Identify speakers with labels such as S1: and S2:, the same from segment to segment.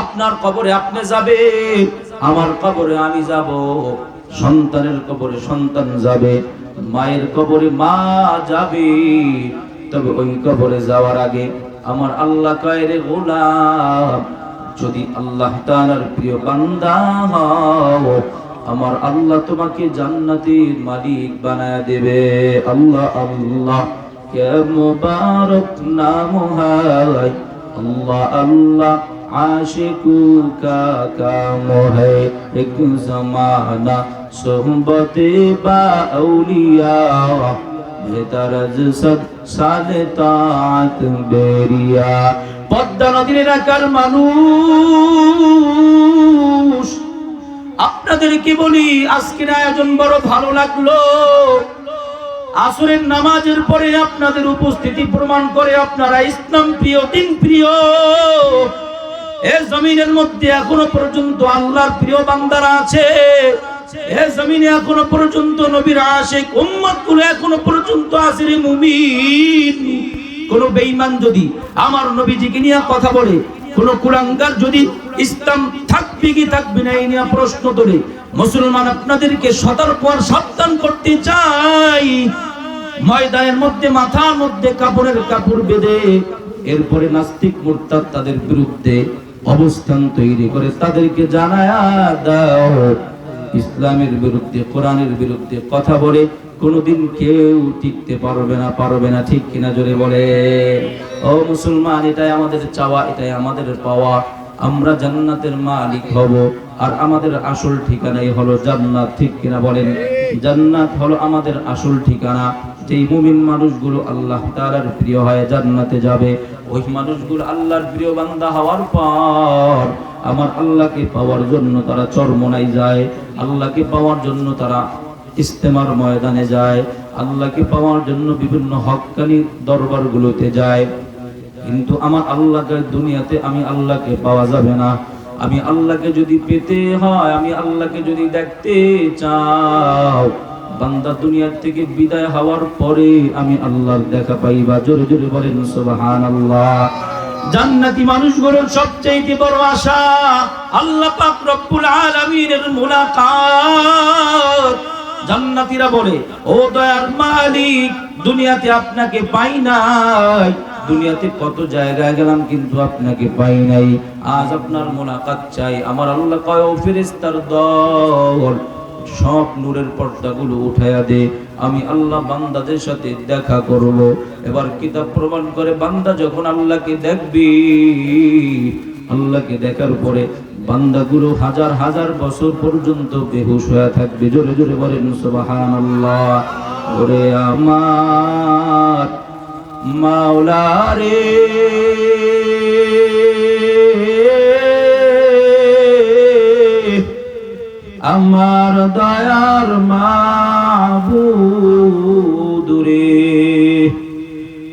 S1: আপনার কবরে আপনি যাবে, আমার কবরে আমি যাব, সন্তানের কবরে সন্তান যাবে, মায়ের কবরে মা যাবে। তবে ওই কবরে যাওয়ার আগে আমার আল্লাহ কয়রে গোলাম, যদি আল্লাহ তাআলার প্রিয় বান্দা হও, আমার আল্লাহ তোমাকে জান্নাতের মালিক বানায় দেবে। আল্লাহ আল্লাহ, কে মুবারক নাম হয়? আল্লাহ আল্লাহ आशिकू का काम है एक जमाना सोहबत बाउलिया বেতার সদ সালে তাত বেরিয়া পদ্মা নদীর এলাকার মানুষ আপনাদেরকে বলি আজকের আয়োজন বড় ভালো লাগলো আসরের নামাজের পরে আপনাদের উপস্থিতি প্রমাণ করে আপনারা ইসলাম প্রিয় দিন প্রিয় এ জমিনের মধ্যে এখনও পর্যন্ত আল্লাহর প্রিয় বান্দারা আছে। এ জমিনে এখনও পর্যন্ত নবীর আশেক উম্মতগুলো এখনও পর্যন্ত আছে রে মুমিন। কোন বেঈমান যদি আমার নবীজিকে নিয়ে কথা বলে, কোন কুলাঙ্গার যদি ইসলাম থাকবে কি থাকবে না, এই নিয়ে প্রশ্ন তোলে। মুসলমান আপনাদেরকে সতর্ক আর সাবধান করতে চাই। ময়দানের মধ্যে, মাথার মধ্যে কাপড়ের কাপড় বেঁধে, এরপরে নাস্তিক মুরতাদ তাদের বিরুদ্ধে অবস্থান তৈরি করে তাদেরকে জানায়া দাও। ইসলামের বিরুদ্ধে, কোরআনের বিরুদ্ধে কথা বলে কোনোদিন কেউ টিকতে পারবে না পারবে না। ঠিক কিনা জোরে বলে? ও মুসলমান, এটাই আমাদের চাওয়া, এটাই আমাদের পাওয়া। আমরা জান্নাতের মালিক হব আর আমাদের আসল ঠিকানাই হলো জান্নাত। ঠিক কিনা বলেন? জান্নাত হলো আমাদের আসল ঠিকানা। যেই মুমিন মানুষগুলো আল্লাহ তাআলার প্রিয় হয় জান্নাতে যাবে। ওই মানুষগুলো আল্লাহর প্রিয় বান্দা হওয়ার পর আমার আল্লাহকে পাওয়ার জন্য তারা চরমনাই যায়, আল্লাহকে পাওয়ার জন্য তারা ইস্তেমার ময়দানে যায়, আল্লাহকে পাওয়ার জন্য বিভিন্ন হক্কানি দরবারগুলোতে যায়। কিন্তু আমার আল্লাহকে দুনিয়াতে আমি আল্লাহকে পাওয়া যাবে না। আমি আল্লাহকে যদি পেতে হয়, আমি আল্লাহকে যদি দেখতে চাও বান্দা দুনিয়ার থেকে বিদায় হওয়ার পরে আমি আল্লাহর দেখা পাইবা। জোরে জোরে বলেন, সুবহানাল্লাহ। জান্নাতি মানুষগুলোর সবচেয়ে বড় আশা আল্লাহ পাক রব্বুল আলামিনের মুলাকাত। জান্নাতীরা বলে, ও দয়ার মালিক, দুনিয়াতে আপনাকে পাই নাই। দুনিয়াতে কত জায়গায় গেলাম কিন্তু আপনাকে পাই নাই। আজ আপনার মোলাকাত চাই। আমার আল্লাহ কয়, ও ফেরেশতার দল সব নূরের পর্দাগুলো উঠাইয়া দে, আমি আল্লাহ বান্দাদের সাথে দেখা করব। এবার কিতাব প্রমাণ করে বান্দা যখন আল্লাহকে দেখবি, আল্লাহকে দেখার পরে বান্দাগুলো হাজার হাজার বছর পর্যন্ত বেহুশ হয়ে থাকবে। জোরে জোরে বলেন, সুবহানাল্লাহ। ওরে আমার মাওলা রে আমার দয়ার মাবুদুরে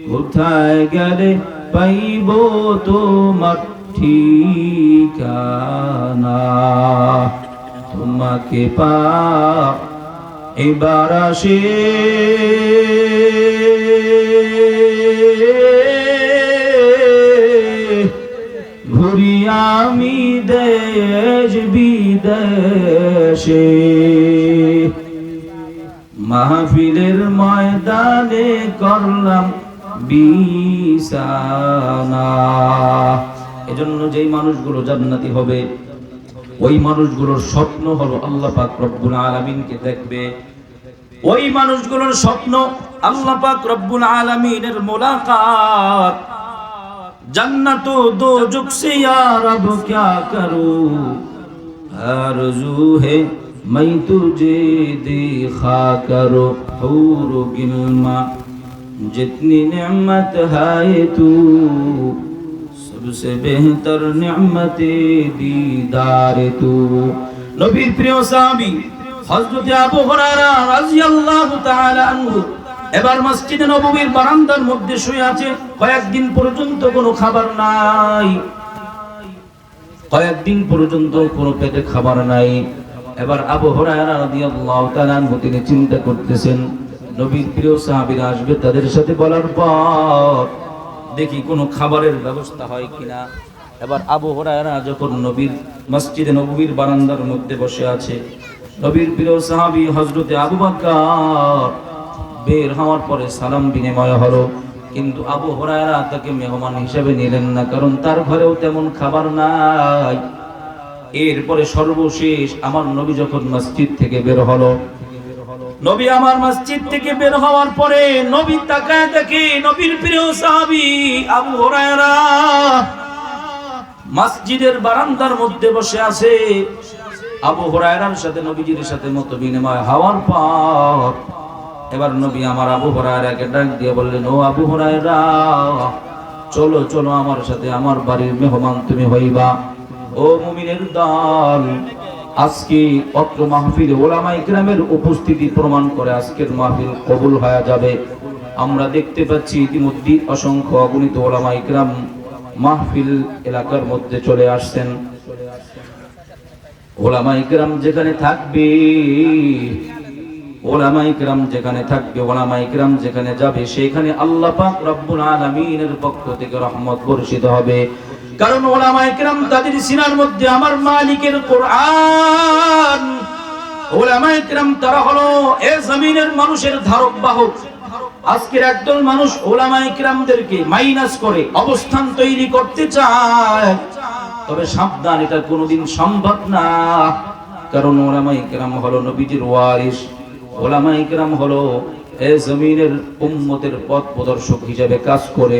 S1: কোথায় গেলে পাইব তোমার ঠিকানা? তোমাকে পা এবার আসে। ঘুরি দেশ বিদেশে বসে। মাহফিলের ময়দানে করলাম বিসানা এজন্য যেই মানুষগুলো জান্নাতি হবে, ওই মানুষগুলোর স্বপ্ন হলো আল্লাহ পাক রব্বুল আলামিনকে দেখবে। ওই মানুষগুলোর স্বপ্ন আল্লাহ পাক রব্বুল আলামিনের মোলাকাত। জান্নাত দোজখ সে ইয়া রব কিয়া করু? آرزو ہے, میں تجھے دیکھا کرو, حور گلما۔ جتنی نعمت ہے تو سب سے بہتر نعمت دیدار تو۔ নবীর প্রিয় সাহাবী হযরত আবু হুরায়রা রাদিয়াল্লাহু তাআলা আনহু এবার মসজিদে নববীর বারান্দার মধ্যে শুয়ে আছে, কয়েকদিন পর্যন্ত কোনো খাবার নাই। কয়েকদিন পর্যন্ত কোনো পেটে খাবার নাই। এবার আবু হুরায়রা রাদিয়াল্লাহু তিনি চিন্তা করতেছেন, নবীর প্রিয় সাহাবীরা আসবে তাদের সাথে বলার পর দেখি কোনো খাবারের ব্যবস্থা হয় কিনা। এবার আবু হরায়রা যখন নবীর মসজিদে নবীর বারান্দার মধ্যে বসে আছে, নবীর প্রিয় সাহাবী হজরতে আবু বাক্কার বের হওয়ার পরে সালাম বিনিময় হলো। কিন্তু আবু হরায়রা তাকে মেহমান হিসেবে নিলেন না, কারণ তার ঘরেও তেমন খাবার নাই। এরপরে সর্বশেষ আমার নবী যখন মসজিদ থেকে বের হলো, নবী আমার মসজিদ থেকে বের হওয়ার পরে নবী তাকায় দেখে নবীর প্রিয় সাহাবী আবু হুরায়রা মসজিদের বারান্দার মধ্যে বসে আছে। আবু হরায়রার সাথে নবীজির সাথে মত বিনিময় হওয়ার পর এবার নবী আমার আবু হুরায়রাকে ডাক দিয়ে বললেন, ও আবু হুরায়রা, চলো চলো আমার সাথে, আমার বাড়ির মেহমান তুমি হইবা। ও মুমিনের দল, আজকে অত্র মাহফিল ওলামা ইকরামের উপস্থিতি প্রমাণ করে আজকের মাহফিল কবুল হয়ে যাবে। আমরা দেখতে পাচ্ছি ইতিমধ্যে অসংখ্য অগণিত ওলামা ইকরাম মাহফিল এলাকার মধ্যে চলে আসছেন। ওলামা ইকরাম যেখানে থাকবে ওলামা ইকরাম যেখানে থাকবে ওলামা ইকরাম যেখানে যাবে, সেখানে আল্লাহ পাক রব্বুল আলামিনের পক্ষ থেকে রহমত বর্ষিত হবে। কারণ ওলামা ইকরাম তাদের সিনার মধ্যে আমার মালিকের কোরআন। ওলামা ইকরাম তারা হলো এ জমিনের মানুষের ধারক, বাহক। আজকের একদল মানুষ ওলামা ইকরামদেরকে মাইনাস করে অবস্থান তৈরি করতে চায়। তবে সাবধান, এটা কোনোদিন সম্ভব না। কারণ ওলামা ইকরাম হলো নবীজির ওয়ারিস ওলামা ইকরাম হলো এ জমিনের উম্মতের পথ প্রদর্শক হিসেবে কাজ করে।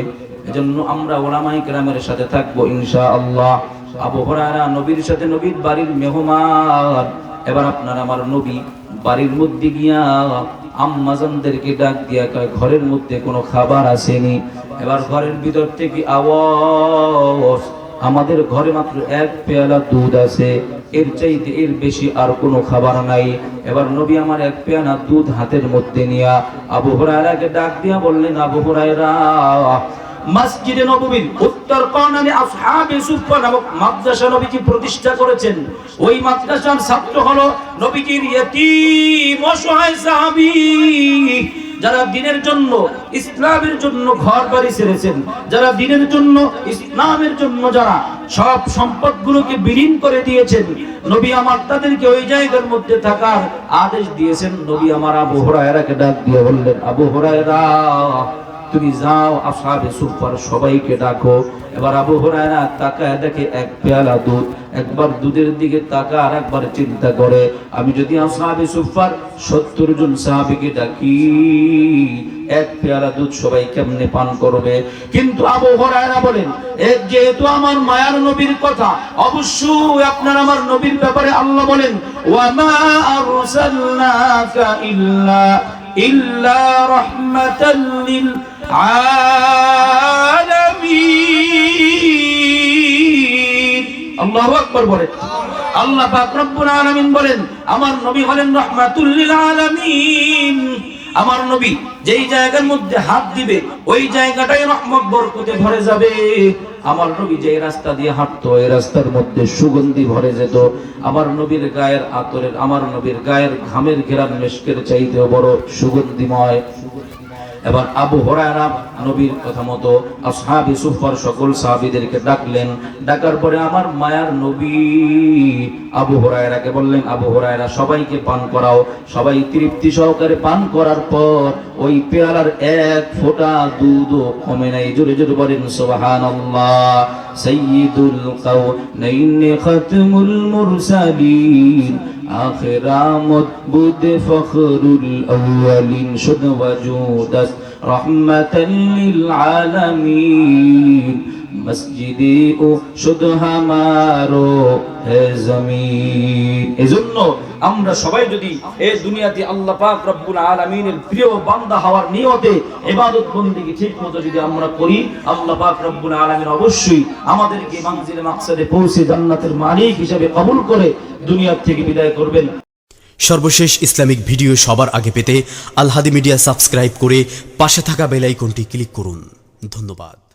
S1: এজন্য আমরা ওলামা ইকরামের সাথে থাকব ইনশা আল্লাহ আবু হরারা নবীর সাথে, নবীর বাড়ির মেহমান। এবার আপনার আমার নবী বাড়ির মধ্যে গিয়া আম্মাজানদেরকে ডাক দিয়া কয়, ঘরের মধ্যে কোনো খাবার আসেনি? এবার ঘরের ভিতর থেকে আওয়াজ আমাদের ঘরে মাত্র এক পেয়ালা দুধ আছে। এর চাইতে এর বেশি আর কোনো খাবার নাই। এবার নবী আমার এক পেয়ালা দুধ হাতের মধ্যে নিয়া আবু হুরায়রাকে ডাক দিয়া বললেন, আবু হুরায়রা, মসজিদে নববীর উত্তর কর্ণানে আসহাবে সুফা নামক মাদ্রাসা নবীজি প্রতিষ্ঠা করেছেন? ওই মাদ্রাসার ছাত্র হলো নবীজির ইয়তীম অসহায় সাহাবী। যারা দিনের জন্য ইসলামের জন্য ঘর বাড়ি ছেড়েছেন যারা দিনের জন্য ইসলামের জন্য যারা সব সম্পদগুলোকে বিলীন করে দিয়েছেন, নবী আমার তাদেরকে ওই জায়গার মধ্যে থাকার আদেশ দিয়েছেন। নবী আমার আবু হরায়রাকে ডাক দিয়ে বললেন, আবু হুরায়রা তুমি যাও আসাবে সুপার সবাইকে ডাকো। এবার আবু হুরায়রা তাকায় দেখে এক পেয়ালা দুধ, একবার দুধের দিকে তাকা আর একবার চিন্তা করে, আমি যদি আসাবে সুপার সত্তর জন সাহাবিকে ডাকি, এক পেয়ালা দুধ সবাই কেমনে পান করবে? কিন্তু আবু হুরায়রা বলেন এক যেহেতু আমার মায়ার নবীর কথা, অবশ্যই আপনার আমার নবীর ব্যাপারে আল্লাহ বলেন ওয়ামা আরসালনাকা ইল্লা ইল্লা রাহমাতাল লিল আমার নবী যেই জায়গার মধ্যে হাত দিবে, ওই জায়গাটাই রহমত, বরকতে ভরে যাবে। আমার নবী যে রাস্তা দিয়ে হাঁটতো, ওই রাস্তার মধ্যে সুগন্ধি ভরে যেত। আমার নবীর গায়ের আতরের, আমার নবীর গায়ের ঘামের ঘেরার মেশকের চাইতেও বড় সুগন্ধিময়। এবার আবু হরায়রা নবীর কথা মতো আসহাবি সুফার সকল সাহাবীদেরকে ডাকলেন। ডাকার পরে আমার মায়ার নবী আবু হরায়রাকে বললেন, আবু হরায়রা, সবাইকে পান করাও। সবাই তৃপ্তি সহকারে পান করার পর ওই পেয়ালার এক ফোঁটা দুধও কমে নাই। জোরে জোরে বলেন, সুবহানাল্লাহ, সাইয়্যিদুল কাউনাইন খাতমুল মুরসালিন। আখিরামত বুদ ফখরুল আউয়ালিন শুদ ওয়াজুদাস রহমাতাল লিল আলামিন। মসজিদে ও শুধু হামারো হে জমিন। এজন্য আমরা সবাই যদি এই দুনিয়াতে আল্লাহ পাক রব্বুল আলামিনের প্রিয় বান্দা হওয়ার নিয়তে ইবাদত বন্দেগী ঠিক মতো যদি আমরা করি, আল্লাহ পাক রব্বুল আলামিন অবশ্যই আমাদেরকে মানজিলে মাকসাদে পৌঁছে জান্নাতের মালিক হিসেবে কবুল করে দুনিয়া থেকে বিদায় করবেন।
S2: সর্বশেষ ইসলামিক ভিডিও সবার আগে পেতে আলহাদি মিডিয়া সাবস্ক্রাইব করে পাশে থাকা বেল আইকনটি ক্লিক করুন। ধন্যবাদ।